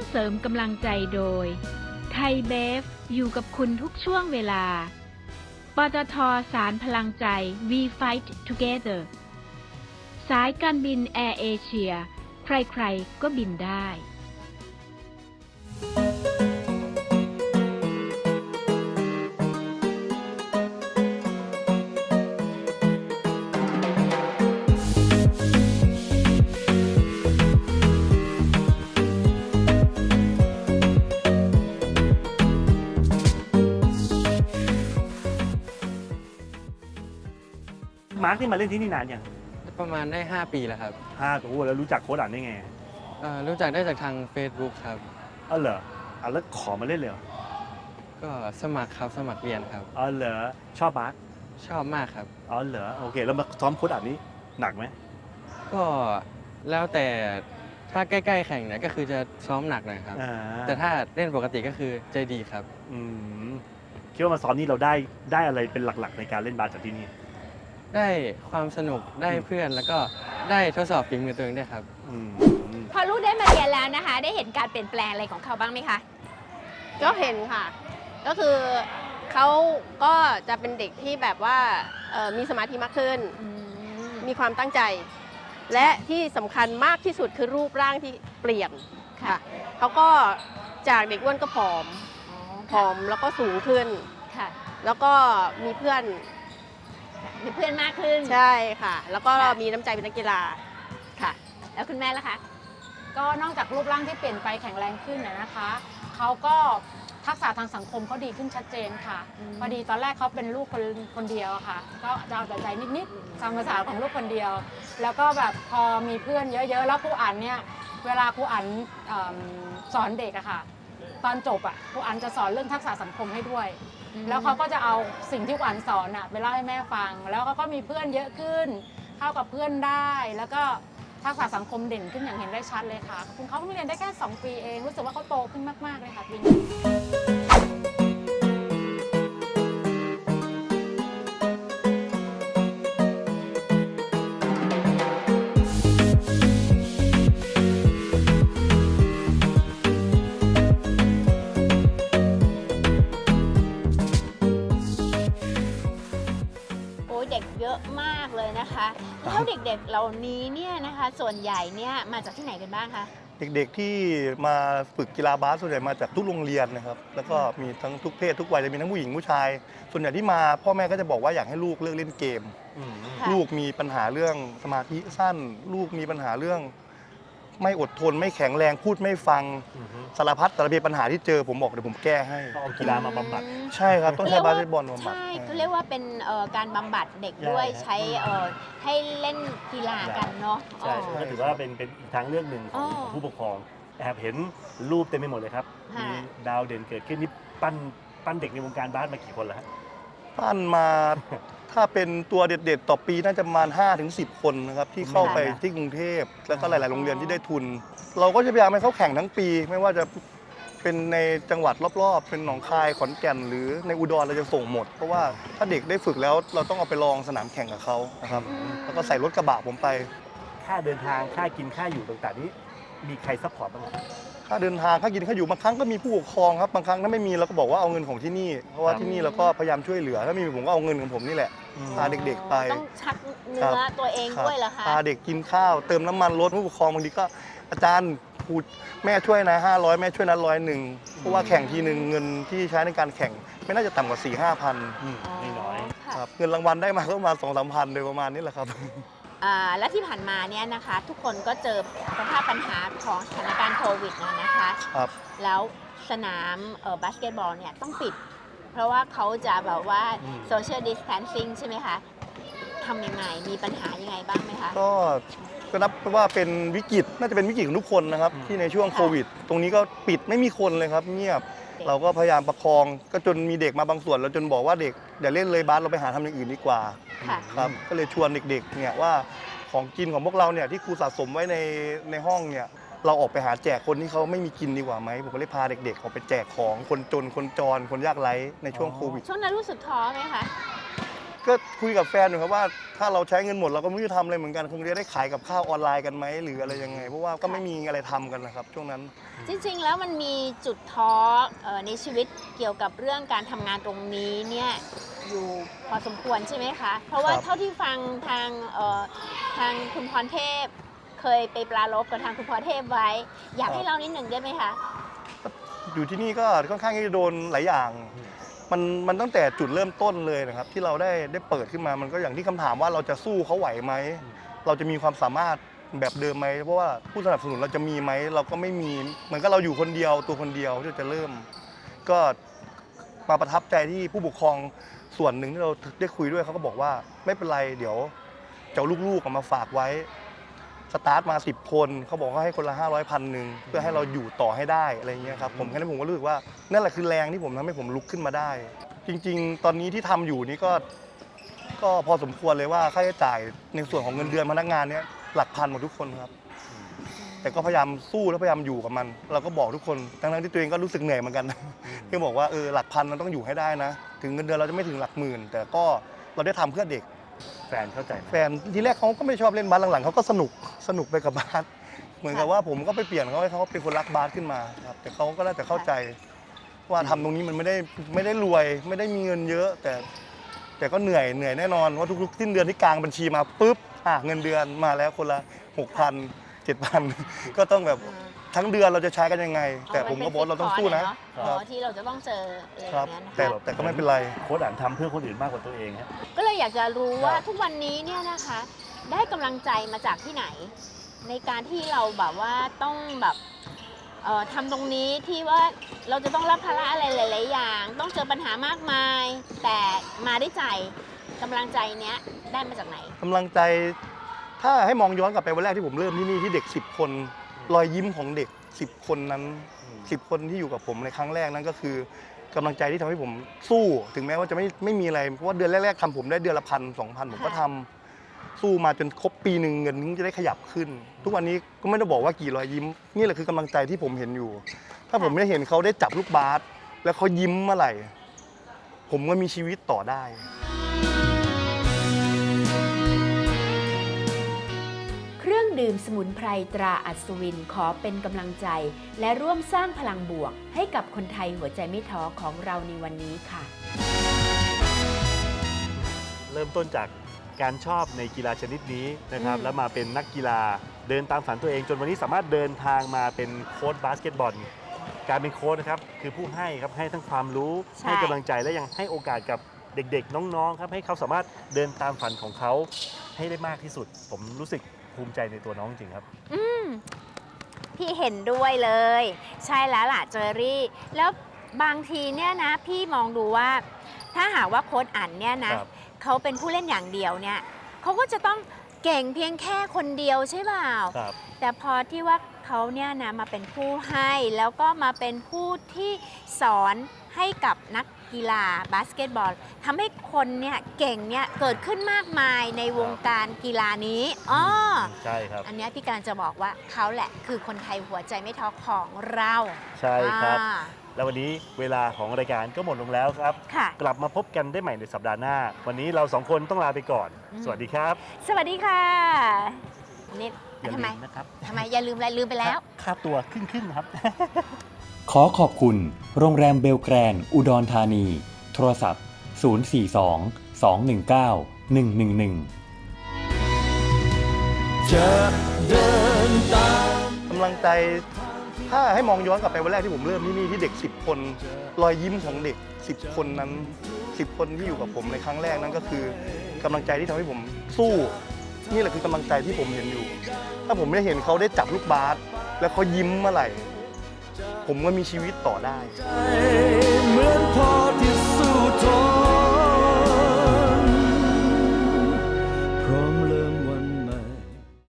รื่องเสริมกำลังใจโดย ไทยเบฟ อยู่กับคุณทุกช่วงเวลา ปตทสารพลังใจ We Fight Together สายการบินแอร์เอเชีย ใครๆ ก็บินได้ มาร์คนี่มาเล่นที่นี่นานยังประมาณได้ 5 ปีแล้วครับห้าโอ้โหแล้วรู้จักโค้ดอ่านได้ไงเอ่อรู้จักได้จากทาง Facebook ครับ อ๋อเหรออะแล้วขอมาเล่นเลยเหรอก็สมัครครับสมัครเรียนครับ อ๋อเหรอชอบบาสชอบมากครับ อ๋อเหรอโอเคแล้วมาซ้อมโค้ดอ่านนี้หนักไหมก็แล้วแต่ถ้าใกล้ๆแข่งเนี่ยก็คือจะซ้อมหนักหน่อยครับ อ่าแต่ถ้าเล่นปกติก็คือใจดีครับ อืมคิดว่ามาซ้อมนี่เราได้ได้อะไรเป็นหลักๆ ในการเล่นบาสจากที่นี่ ได้ความสนุกได้อืมเพื่อนแล้วก็ได้ทดสอบฝีมือตัวเองด้วยครับ อืมพอลูกได้มาเรียนแล้วนะคะ ได้เห็นการเปลี่ยนแปลงอะไรของเขาบ้างไหมคะ ก็เห็นค่ะ ก็คือเขาก็จะเป็นเด็กที่แบบว่าเอ่อมีสมาธิมากขึ้น มีความตั้งใจ และที่สำคัญมากที่สุดคือรูปร่างที่เปลี่ยนค่ะ เขาก็จากเด็กอ้วนก็ผอม ผอมแล้วก็สูงขึ้น ค่ะ แล้วก็มีเพื่อน มีเพื่อนมากขึ้น ใช่ค่ะ แล้วก็ค่ะมีน้ำใจเป็นนักกีฬาค่ะ แล้วคุณแม่ล่ะคะ ก็นอกจากรูปร่างที่เปลี่ยนไปแข็งแรงขึ้นนะนะคะ เขาก็ทักษะทางสังคมเขาดีขึ้นชัดเจนค่ะอืมพอดีตอนแรกเขาเป็นลูกคนคนเดียวอะค่ะ ก็จะเอาแต่ใจนิดๆตามภาษาของลูกคนเดียว แล้วก็แบบพอมีเพื่อนเยอะๆ แล้วครูอันเนี่ย เวลาครูอันเอิ่มสอนเด็กอะค่ะ ตอนจบอะครูอันจะสอนเรื่องทักษะสังคมให้ด้วย แล้วเขาก็จะเอาสิ่งที่ครูอันสอนอะไปเล่าให้แม่ฟัง แล้วเขาก็มีเพื่อนเยอะขึ้น เข้ากับเพื่อนได้ แล้วก็ทักษะสังคมเด่นขึ้นอย่างเห็นได้ชัดเลยค่ะ คุณเขาเพิ่งเรียนได้แค่ 2 ปีเอง รู้สึกว่าเขาโตขึ้นมาก ๆ เลยค่ะปีนี้ อะมากเลยนะคะแล้วเด็กๆเหล่านี้เนี่ยนะคะส่วนใหญ่เนี่ยมาจากที่ไหนกันบ้างคะเด็กๆที่มาฝึกกีฬาบาสส่วนใหญ่มาจากทุกโรงเรียนนะครับ แล้วก็มีทั้งทุกเพศทุกวัยจะมีทั้งผู้หญิงผู้ชาย ส่วนใหญ่ที่มาพ่อแม่ก็จะบอกว่าอยากให้ลูกเลิกเล่นเกมอืมค่ะลูกมีปัญหาเรื่องสมาธิสั้น ลูกมีปัญหาเรื่อง ไม่อดทนไม่แข็งแรงพูดไม่ฟังอืมสารพัดสารเพปัญหาที่เจอผมบอกเดี๋ยวผมแก้ให้ต้องเอากีฬามาบำบัดอืมใช่ครับต้องใช้บาสเกตบอลบำบัดใช่ให้เขาเรียกว่าเป็นเอ่อการบำบัดเด็กด้วยใช่ใช้เอ่อให้เล่นกีฬากันเนาะใช่อ๋อ ก็ถือว่าเป็นเป็นอีกทางเลือกหนึ่งของอ๋อของผู้ปกครองแอบเห็นรูปเต็มไปหมดเลยครับค่ะมีดาวเด่นเกิดขึ้นนี่ปั้นปั้นเด็กในวงการบาสมากี่คนแล้วฮะปั้นมา ถ้าเป็นตัวเด็ดๆ ต่อปีน่าจะประมาณ5ถึง10 คนนะครับที่เข้าไปค่ะที่กรุงเทพแล้วก็หลายๆ โรงเรียนที่ได้ทุน เราก็จะพยายามให้เขาแข่งทั้งปี ไม่ว่าจะเป็นในจังหวัดรอบๆ เป็นหนองคายขอนแก่น หรือในอุดรเราจะส่งหมด เพราะว่าถ้าเด็กได้ฝึกแล้วเราต้องเอาไปลองสนามแข่งกับเขานะครับอืมแล้วก็ใส่รถกระบะผมไป ค่าเดินทางค่ากินค่าอยู่ต่างๆนี้ มีใครซัพพอร์ตบ้างไหม ค่าเดินทางค่ากินค่าอยู่บางครั้งก็มีผู้ปกครองครับบางครั้งถ้าไม่มีเราก็บอกว่าเอาเงินของที่นี่ เพราะว่าครับที่นี่เราก็พยายามช่วยเหลือ ถ้ามีผมก็เอาเงินของผมนี่แหละพาเด็กๆไป ต้องชักเนื้ครัอบตัวเองครับด้วยเหรอคะพาเด็กกินข้าวเติมน้ำมันรถผู้ปกครองบางทีก็อาจารย์ครูแม่ช่วยนะ500แม่ช่วยนะร้อยหนึ่งเพราะว่าแข่งทีหนึ่งเงินที่ใช้ในการแข่ง ไม่น่าจะต่ำกว่า4ี่ห้าพันอืมนี่น้อยค่ะครับเงินรางวัลได้มาก็ประมาณสองสามพันโดยประมาณนี้แหละครับอ่า และที่ผ่านมาเนี่ยนะคะทุกคนก็เจอสภาพปัญหาของสถานการณ์โควิดนะนะคะครับแล้วสนามเอ่อบาสเกตบอลเนี่ยต้องปิด เพราะว่าเขาจะแบบว่าอืมโซเชียลดิส a ทนซิ่งใช่ไหมคะทำยังไงมีปัญหายังไงบ้างไหมคะ ก็ก็นับว่าเป็นวิกฤตน่าจะเป็นวิกฤตของทุกคนนะครับอืมที่ในช่วงโควิด ตรงนี้ก็ปิดไม่มีคนเลยครับเงียบ เด็กเราก็พยายามประคองก็จนมีเด็กมาบางส่วนแล้วจนบอกว่าเด็กอย่าเล่นเลยบาสเราไปหาทำอย่างอื่นดีกว่าค่ะ ครับก็เลยชวนเด็กๆเนี่ยว่าของกินของพวกเราเนี่ยที่ครูสะสมไว้ในในห้องเนี่ยเราออกไปหาแจกคนที่เขาไม่มีกินดีกว่าไหมผมก็เลยพาเด็กๆออกไปแจกของคนจนคนจรคนยากไร้ในช่วงโควิด ช่วงนั้นรู้สึกท้อไหมคะ ก็คุยกับแฟนอยู่ครับว่าถ้าเราใช้เงินหมดเราก็ไม่รู้จะทำอะไรเหมือนกันคงจะได้ขายกับข้าวออนไลน์กันไหมหรืออะไรยังไง เพราะว่าก็ไม่มีอะไรทำกันนะครับ ช่วงนั้น จริงๆ แล้วมันมีจุดท้อเอ่อในชีวิตเกี่ยวกับเรื่องการทำงานตรงนี้เนี่ยอยู่พอสมควรใช่ไหมคะ เพราะว่าครับ เท่าที่ฟังทางเอ่อทางคุณพรเทพ เคยไปปลารบกับทางคุณพรเทพไว้ อยากให้เล่านิดหนึ่งได้ไหมคะ อยู่ที่นี่ก็ค่อนข้างที่จะโดนหลายอย่าง มันมันตั้งแต่จุดเริ่มต้นเลยนะครับ ที่เราได้ได้เปิดขึ้นมามันก็อย่างที่คำถามว่าเราจะสู้เขาไหวไหม เราจะมีความสามารถแบบเดิมไหมเพราะว่าผู้สนับสนุนเราจะมีไหมเราก็ไม่มีเหมือนกับเราอยู่คนเดียวตัวคนเดียวที่จะเริ่ม ก็มาประทับใจที่ผู้ปกครองส่วนหนึ่งที่เราได้คุยด้วยเขาก็บอกว่าไม่เป็นไรเดี๋ยวจะเอาลูกๆเอามาฝากไว้ สตาร์ทมา 10 คนเขาบอกว่าให้คนละ 500พันหนึ่งเพื่อให้เราอยู่ต่อให้ได้อะไรเงี้ยครับผมแค่นั้นผมก็รู้สึกว่านั่นแหละคือแรงที่ผมทำให้ผมลุกขึ้นมาได้ จริง ๆ ตอนนี้ที่ทำอยู่นี่ก็ก็พอสมควรเลยว่าค่าใช้จ่ายในส่วนของเงินเดือนพนักงานเนี้ยหลักพันหมดทุกคนครับแต่ก็พยายามสู้และพยายามอยู่กับมัน เราก็บอกทุกคนทั้งๆที่ตัวเองก็รู้สึกเหนื่อยเหมือนกันที่บอกว่าเออหลักพันมันต้องอยู่ให้ได้นะ ถึงเงินเดือนเราจะไม่ถึงหลักหมื่น แต่ก็เราได้ทำเพื่อเด็ก แฟนเข้าใจไหมแฟนทีแรกเขาก็ไม่ชอบเล่นบาสหลังๆเขาก็สนุกสนุกไปกับบาสเหมือนกับว่าผมก็ไปเปลี่ยนเขาให้เขาเป็นคนรักบาสขึ้นมาครับแต่เขาก็ได้แต่เข้าใจ ว่าทำตรงนี้มันไม่ได้ไม่ได้รวย ไม่ได้มีเงินเยอะ แต่ แต่ก็เหนื่อยเหนื่อยแน่นอนว่าทุกๆสิ้นเดือนที่กลางบัญชีมาปุ๊บอะเงินเดือนมาแล้วคนละหกพันเจ็ดพันก็ต้องแบบ ทั้งเดือนเราจะใช้กันยังไง แต่ผมก็บอกว่าเราต้องสู้นะอ๋อที่เราจะต้องเจออะไรอครับ ย่างเงี้ยนะแต่คะแต่ก็ไม่เป็นไร โค้ดอ่านทำเพื่อคนอื่นมากกว่าตัวเองฮะ ก็เลยอยากจะรู้ว่าครับทุกวันนี้เนี่ยนะคะ ได้กำลังใจมาจากที่ไหน ในการที่เราแบบว่าต้องแบบเอ่อทำตรงนี้ที่ว่าเราจะต้องรับภาระอะไรหลาย ๆ อย่าง ต้องเจอปัญหามากมาย แต่มาได้ใจกำลังใจเนี้ยได้มาจากไหน กำลังใจถ้าให้มองย้อนกลับไปวันแรกที่ผมเริ่มที่นี่ที่เด็ก 10 คน รอยยิ้มของเด็ก 10 คนนั้น 10 คนที่อยู่กับผมในครั้งแรกนั้นก็คือกำลังใจที่ทำให้ผมสู้ถึงแม้ว่าจะไม่ไม่มีอะไรเพราะว่าเดือนแรกๆทำผมได้เดือนละพันสองพันผมก็ทำสู้มาจนครบปีหนึ่งเงินถึงจะได้ขยับขึ้น ทุกวันนี้ก็ไม่ได้บอกว่ากี่รอยยิ้ม นี่แหละคือกำลังใจที่ผมเห็นอยู่ ถ้าผมไม่ได้เห็นเขาได้จับลูกบาสแล้วเขายิ้มเมื่อไหร่ ผมก็มีชีวิตต่อได้ รื่องดื่มสมุนไพรตราอัศวินขอเป็นกำลังใจ และร่วมสร้างพลังบวก ให้กับคนไทยหัวใจไม่ท้อของเราในวันนี้ค่ะ เริ่มต้นจากการชอบในกีฬาชนิดนี้นะครับอืมแล้วมาเป็นนักกีฬาเดินตามฝันตัวเองจนวันนี้สามารถเดินทางมาเป็นโค้ชบาสเกตบอลการเป็นโค้ชนะครับคือผู้ให้ครับให้ทั้งความรู้ใช่ให้กำลังใจและยังให้โอกาสกับเด็กๆ น้องๆครับให้เขาสามารถเดินตามฝันของเขาให้ได้มากที่สุด ผมรู้สึก ภูมิใจในตัวน้องจริงครับ อืมพี่เห็นด้วยเลย ใช่แล้วล่ะเจอรี่ แล้วบางทีเนี่ยนะ พี่มองดูว่า ถ้าหากว่าโค้ดอันเนี่ยนะครับ เขาเป็นผู้เล่นอย่างเดียวเนี่ยเขาก็จะต้องเก่งเพียงแค่คนเดียวใช่เปล่า ครับ แต่พอที่ว่า เขาเนี่ยนะมาเป็นผู้ให้แล้วก็มาเป็นผู้ที่สอนให้กับนักกีฬาบาสเกตบอลทำให้คนเนี่ยเก่งเนี่ยเกิดขึ้นมากมายในวงการกีฬานี้อ๋อใช่ครับ อันเนี้ยพี่การจะบอกว่าเขาแหละคือคนไทยหัวใจไม่ท้อของเราใช่ครับ อ่า แล้ววันนี้เวลาของรายการก็หมดลงแล้วครับ ค่ะ กลับมาพบกันได้ใหม่ในสัปดาห์หน้า วันนี้เราสองคนต้องลาไปก่อนอืมสวัสดีครับ สวัสดีค่ะนี่ อย่าทำลืไมมนะครับทำไมอย่าลืมอะไรลืมไปแล้ว ค่าตัวขึ้นขึ้นครับ ขอขอบคุณ โรงแรมเบลแกรนด์อุดรธานี โทรศัพท์ 042 219 111กำลังใจถ้าให้มองย้อนกลับไปวันแรกที่ผมเริ่มที่นี่ที่เด็ก 10 คน รอยยิ้มของเด็ก 10 คนนั้น 10 คนที่อยู่กับผมในครั้งแรกนั้นก็คือกำลังใจที่ทำให้ผมสู้ นี่แหละคือกำลังใจที่ผมเห็นอยู่ ถ้าผมไม่เห็นเขาได้จับลูกบาสแล้วเขายิ้มเมื่อไหร่ ผมก็มีชีวิตต่อได้ เหมือนพอที่สู้ทน